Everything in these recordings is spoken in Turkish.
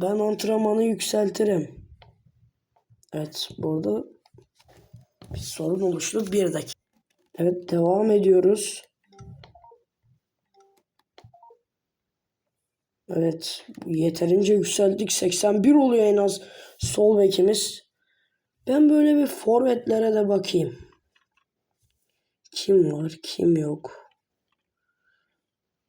Ben antrenmanı yükseltirim. Evet burada bir sorun oluştu. Bir dakika. Evet devam ediyoruz. Evet yeterince yükseldik. 81 oluyor en az sol bekimiz. Ben böyle bir forvetlere de bakayım. Kim var kim yok.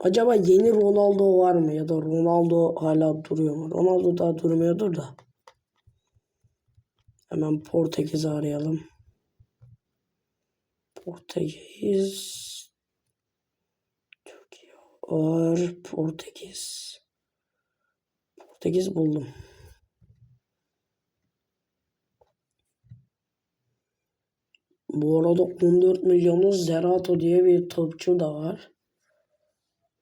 Acaba yeni Ronaldo var mı ya da Ronaldo hala duruyor mu? Ronaldo daha durmuyordur da. Hemen Portekiz'i arayalım. Portekiz. Türkiye var. Portekiz. Portekiz buldum. Bu arada 14 milyonu Zerato diye bir topçu da var.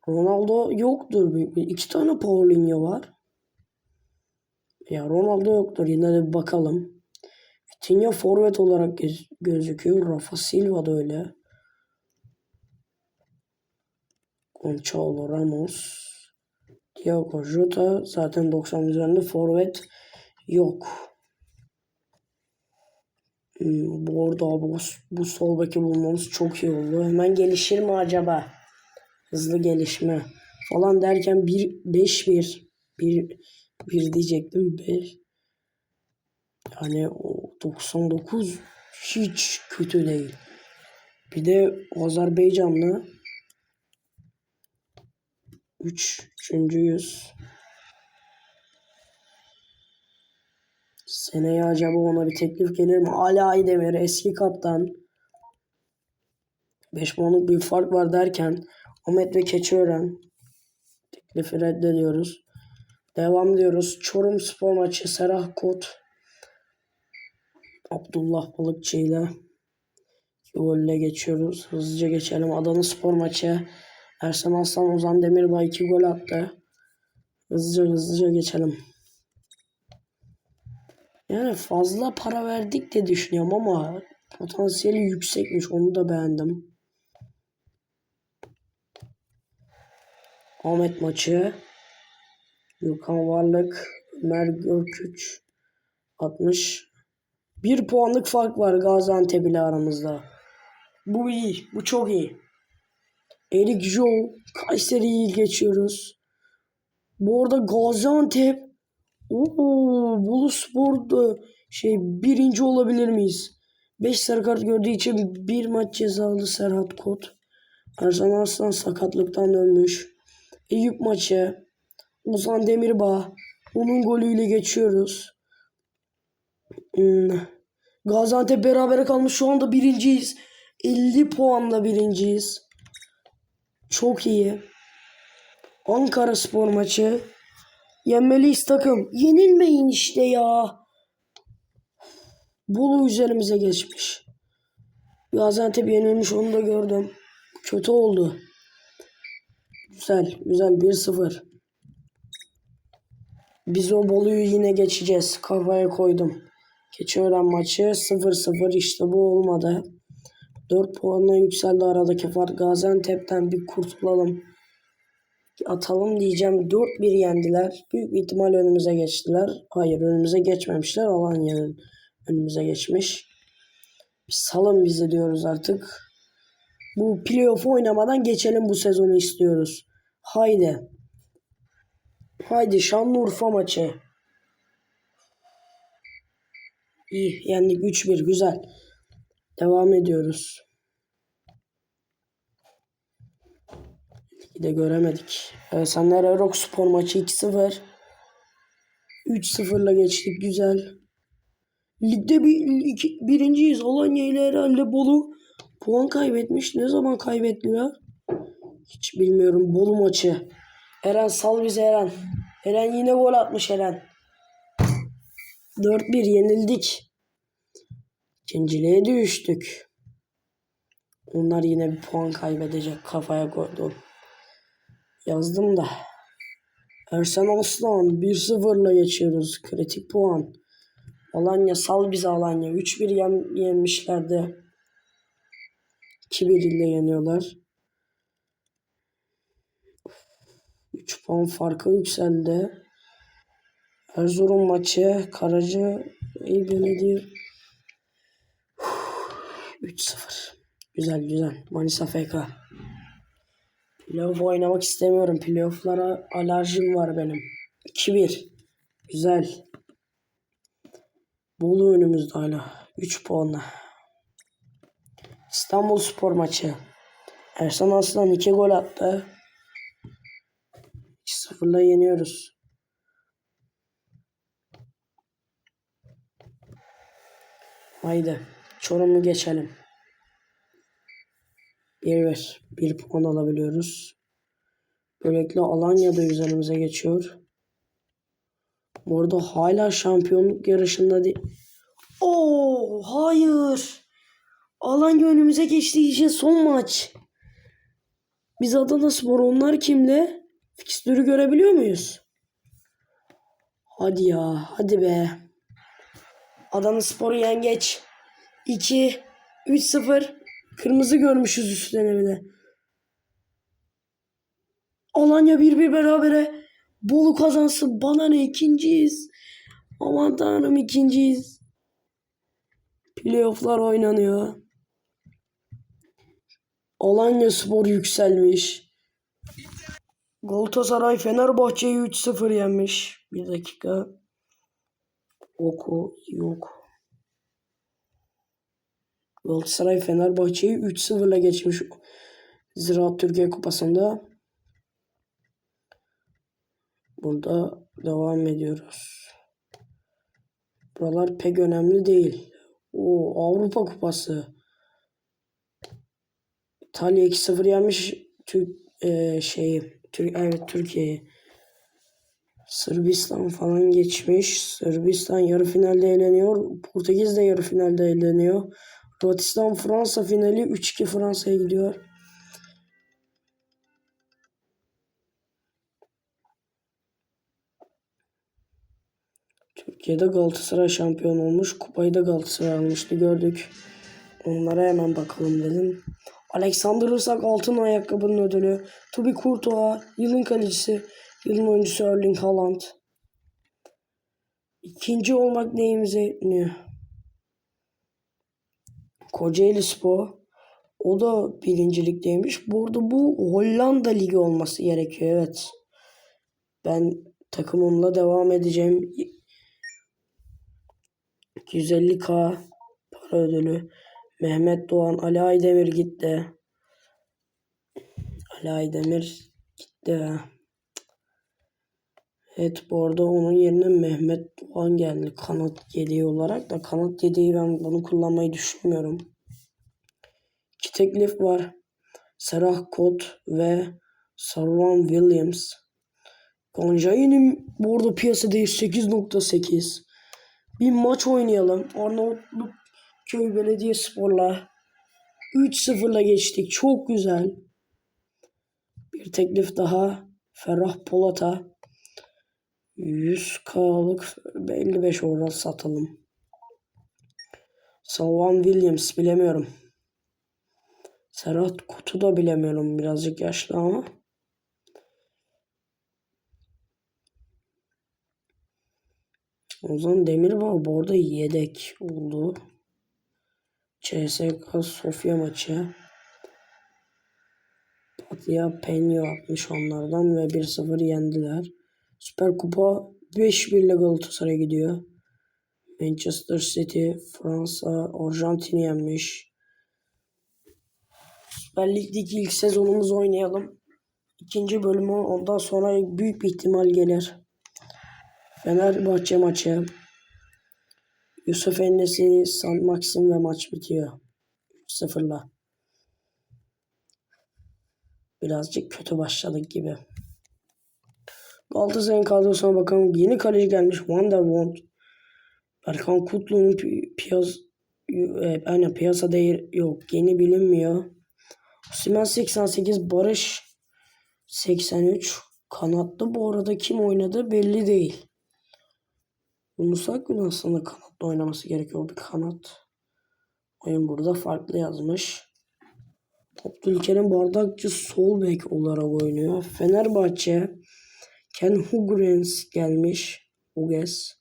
Ronaldo yoktur. İki tane Paulinho var. Ya Ronaldo yoktur. Yine de bir bakalım. Vitinha forvet olarak göz- gözüküyor. Rafa Silva da öyle. Gonçalo Ramos. Thiago Jota zaten 90 üzerinde forvet yok. Hmm, bu arada bu, bu sol beki bulmamız çok iyi oldu. Hemen gelişir mi acaba? Hızlı gelişme falan derken 1 5 1 1 1 diyecektim 5 yani o 99 hiç kötü değil. Bir de Azerbaycanlı 3 üçüncüyüz. Seneye acaba ona bir teklif gelir mi? Ali Aydemir eski kaptan. 5 puanlık bir fark var derken Ahmet ve Keçiören teklifi reddediyoruz. Devam diyoruz. Çorum spor maçı Serah Kot Abdullah Balıkçı ile golle geçiyoruz. Hızlıca geçelim. Adana spor maçı Ersan Aslan Ozan Demirbay 2 gol attı. Hızlıca hızlıca geçelim. Yani fazla para verdik de düşünüyorum ama potansiyeli yüksekmiş. Onu da beğendim. Ahmet maçı. Gökhan Varlık, Ömer Görküç 60. Bir puanlık fark var Gaziantep ile aramızda. Bu iyi. Bu çok iyi. Erik Joe, Kayseri'yi geçiyoruz. Bu arada Gaziantep Oo, Bolu Spor'da şey birinci olabilir miyiz? 5 sarı kart gördüğü için bir maç cezalı Serhat Kot. Ersan Arslan sakatlıktan dönmüş. Eyüp maçı. Ozan Demirbağ. Onun golüyle geçiyoruz. Hmm. Gaziantep berabere kalmış. Şu anda birinciyiz. 50 puanla birinciyiz. Çok iyi. Ankara spor maçı. Yenmeliyiz takım. Yenilmeyin işte ya. Bolu üzerimize geçmiş. Gaziantep yenilmiş onu da gördüm. Kötü oldu. Güzel. Güzel 1-0. Biz o Bolu'yu yine geçeceğiz. Kafaya koydum. Keçiören maçı 0-0 işte bu olmadı. 4 puanla yükseldi aradaki fark. Gaziantep'ten bir kurtulalım. Atalım diyeceğim. 4-1 yendiler. Büyük bir ihtimal önümüze geçtiler. Hayır önümüze geçmemişler. Alanya'nın önümüze geçmiş. Salın bizi diyoruz artık. Bu playoff oynamadan geçelim bu sezonu istiyoruz. Haydi. Haydi Şanlıurfa maçı. İyi yendik 3-1 güzel. Devam ediyoruz. Bir de göremedik. Evet, Senler Erok Spor maçı 2-0. 3-0'la geçtik güzel. Ligde bir, iki, birinciyiz. Alanya ile herhalde Bolu puan kaybetmiş. Ne zaman kaybettiler? Hiç bilmiyorum. Bolu maçı. Eren sal bize Eren. Eren yine gol atmış Eren. 4-1 yenildik. İkinciliğe düştük. Onlar yine bir puan kaybedecek kafaya koydum. Yazdım da. Ersen Aslan 1-0'la geçiyoruz. Kritik puan. Alanya sal bize Alanya. 3-1 yen, yenmişlerdi. 2-1 ile yeniyorlar. 3 puan farkı yükseldi. Erzurum maçı. Karaca İl Belediye 3-0. Güzel güzel. Manisa FK. Playoff oynamak istemiyorum. Playoff'lara alerjim var benim. 2-1. Güzel. Bolu önümüzde hala. 3 puanla. İstanbul Spor maçı. Ersan Aslan 2 gol attı. 2-0'la yeniyoruz. Haydi. Çorum'u geçelim. 1-1. 1 puan alabiliyoruz. Böylelikle Alanya da üzerimize geçiyor. Bu arada hala şampiyonluk yarışında değil. Oo, hayır. Alanya önümüze geçtiği için son maç. Biz Adana Spor onlar kimle? Fikstürü görebiliyor muyuz? Hadi ya hadi be. Adana Spor'u yengeç. 2 3-0 kırmızı görmüşüz üstüne bir de. Alanya 1-1 berabere. Bolu kazansın. Bana ne ikinciyiz. Aman tanrım ikinciyiz. Playoff'lar oynanıyor. Alanya Spor yükselmiş. Galatasaray Fenerbahçe'yi 3-0 yenmiş. Bir dakika. Oku yok. Galatasaray Fenerbahçe'yi 3-0'la geçmiş. Ziraat Türkiye Kupası'nda. Burada devam ediyoruz. Buralar pek önemli değil. O Avrupa Kupası. İtalya 2-0 yenmiş Türk e, şeyi Türk evet Türkiye'yi. Sırbistan falan geçmiş. Sırbistan yarı finalde eğleniyor. Portekiz de yarı finalde eğleniyor. Hırvatistan Fransa finali 3-2 Fransa'ya gidiyor. Türkiye'de Galatasaray şampiyon olmuş. Kupayı da Galatasaray almıştı gördük. Onlara hemen bakalım dedim. Alexander Isak altın ayakkabının ödülü. Tobi Courtois yılın kalecisi. Yılın oyuncusu Erling Haaland. İkinci olmak neyimize yetmiyor. Kocaeli Spor. O da birincilikteymiş. Bu arada bu Hollanda Ligi olması gerekiyor. Evet. Ben takımımla devam edeceğim. 250k para ödülü. Mehmet Doğan, Ali Aydemir gitti. Ali Aydemir gitti. Evet bu arada onun yerine Mehmet Doğan geldi kanat yedeği olarak da kanat yedeği ben bunu kullanmayı düşünmüyorum. İki teklif var. Serah Kot ve Sarwan Williams. Gonjai'nin bu arada piyasa değeri 8.8. Bir maç oynayalım. Arnavutluk Köy Belediyespor'la 3-0'la geçtik. Çok güzel. Bir teklif daha. Ferah Polat'a 100K'lık 55 oral satalım. Salvan Williams bilemiyorum. Serhat Kutu da bilemiyorum. Birazcık yaşlı ama. Ozan Demirbağ bu arada yedek oldu. CSK Sofya maçı. Patya Penyo atmış onlardan ve 1-0 yendiler. Süper Kupa 5-1 ile Galatasaray gidiyor. Manchester City, Fransa, Arjantin'i yenmiş. Süper Lig'deki ilk sezonumuzu oynayalım. İkinci bölümü ondan sonra büyük bir ihtimal gelir. Fenerbahçe maçı. Yusuf Enes'i, San Maxim ve maç bitiyor. 0'la. Birazcık kötü başladık gibi. Galatasaray'ın kadrosuna bakalım. Yeni kaleci gelmiş Wonderwond. Berkan Kutlu'nun pi piyas e, aynen piyasa değeri yok. Yeni bilinmiyor. Simen 88, Barış 83. Kanatta bu arada kim oynadı belli değil. Yunus Akgün aslında kanatta oynaması gerekiyor. Bir kanat. Oyun burada farklı yazmış. Abdülkerim Bardakçı sol bek olarak oynuyor. Fenerbahçe Ken Hugrens gelmiş. Uges.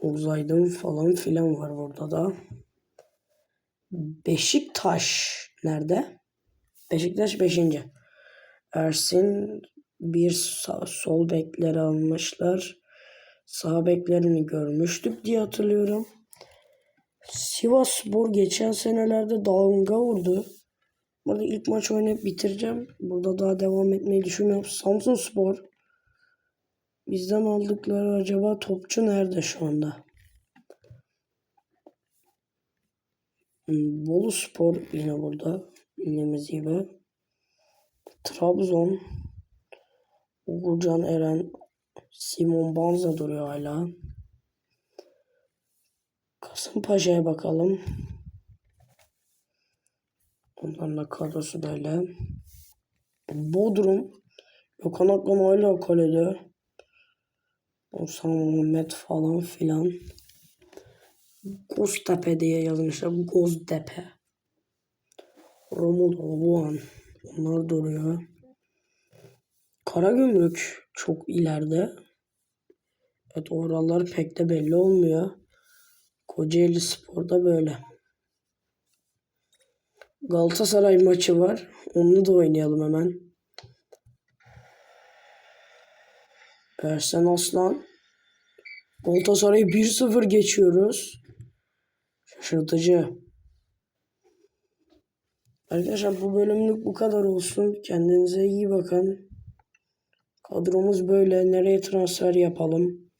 Uzaydın falan filan var burada da. Beşiktaş nerede? Beşiktaş 5. Ersin bir sağ, sol bekleri almışlar. Sağ beklerini görmüştük diye hatırlıyorum. Sivasspor geçen senelerde dalga vurdu. Burada ilk maç oynayıp bitireceğim. Burada daha devam etmeyi düşünmüyorum. Samsun Spor. Bizden aldıkları acaba topçu nerede şu anda? Hmm, Bolu Spor yine burada. Bildiğimiz gibi. Trabzon. Uğurcan Eren. Simon Banza duruyor hala. Kasımpaşa'ya bakalım. Onların da kadrosu böyle. Bodrum. Gökhan Akman hala kalede. Oğuzhan Muhammed falan filan. Göztepe diye yazmışlar. Göztepe. Romulo, Wuhan. Onlar duruyor. Karagümrük çok ileride. Evet oralar pek de belli olmuyor. Kocaeli Spor'da böyle. Galatasaray maçı var. Onu da oynayalım hemen. Ersen Aslan. Galatasaray'ı 1-0 geçiyoruz. Şaşırtıcı. Arkadaşlar bu bölümlük bu kadar olsun. Kendinize iyi bakın. Kadromuz böyle. Nereye transfer yapalım?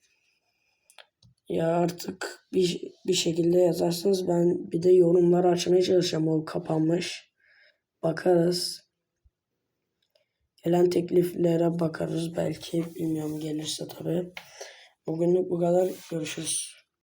Ya artık bir, bir şekilde yazarsanız ben bir de yorumlar açmaya çalışacağım. O kapanmış. Bakarız. Gelen tekliflere bakarız belki. Bilmiyorum gelirse tabii. Bugünlük bu kadar. Görüşürüz.